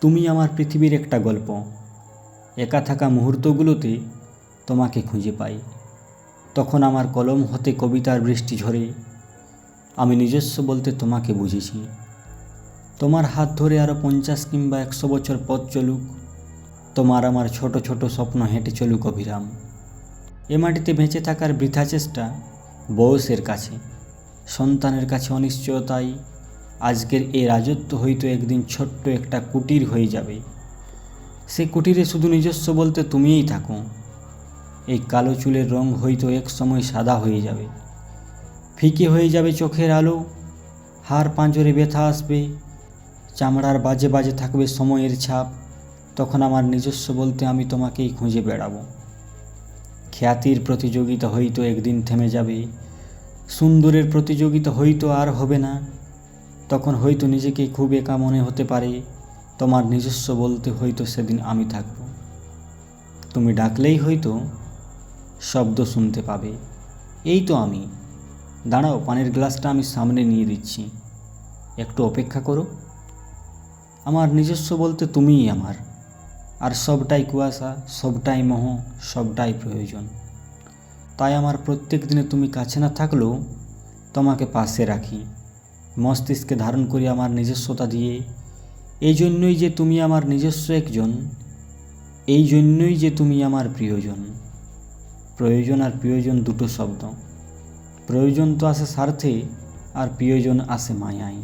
তুমি আমার পৃথিবীর একটা গল্প। একা থাকা মুহূর্তগুলোতে তোমাকে খুঁজে পাই। তখন আমার কলম হতে কবিতার বৃষ্টি ঝরে। আমি নিজস্ব বলতে তোমাকে বুঝেছি। তোমার হাত ধরে আরও পঞ্চাশ কিংবা একশো বছর পথ চলুক। তোমার আমার ছোট ছোট স্বপ্ন হেঁটে চলুক অভিরাম। এ মাটিতে বেঁচে থাকার বৃথা চেষ্টা বয়সের কাছে। সন্তানের কাছে অনিশ্চয়তাই আজকের এই রাজত্ব হয়তো একদিন ছোট্ট একটা কুটির হয়ে যাবে। সে কুটিরে শুধু নিজস্ব বলতে তুমিই থাকো। এই কালো চুলের রং হয়তো এক সময় সাদা হয়ে যাবে। ফিকে হয়ে যাবে চোখের আলো হাড় পাঁজরে ব্যথা আসবে, চামড়ার বাজে বাজে থাকবে সময়ের ছাপ, তখন আমার নিজস্ব বলতে আমি তোমাকেই খুঁজে বেড়াবো। খ্যাতির প্রতিযোগিতা হয়তো একদিন থেমে যাবে, সুন্দরের প্রতিযোগিতা হয়তো আর হবে না। তখন হয়তো নিজেকে খুব একা মনে হতে পারে, তোমার নিজস্ব বলতে হয়তো সেদিন আমি থাকব। তুমি ডাকলেই হয়তো শব্দ শুনতে পাবে। এই তো আমি। দাঁড়াও, পানির গ্লাসটা আমি সামনে নিয়ে দিচ্ছি। একটু অপেক্ষা করো। আমার নিজস্ব বলতে তুমিই আমার। আর সবটাই কুয়াশা, সবটাই মোহ, সবটাই প্রয়োজন। তাই আমার প্রত্যেক দিনে তুমি কাছে না থাকলেও তোমাকে পাশে রাখি। মস্তিষ্কে ধারণ করি আমার নিজস্বতা দিয়ে। এই জন্যই যে তুমি আমার নিজস্ব একজন, এই জন্যই যে তুমি আমার প্রিয়জন। প্রয়োজন আর প্রিয়জন দুটো শব্দ। প্রয়োজন তো আসে স্বার্থে আর প্রিয়জন আসে মায়ায়।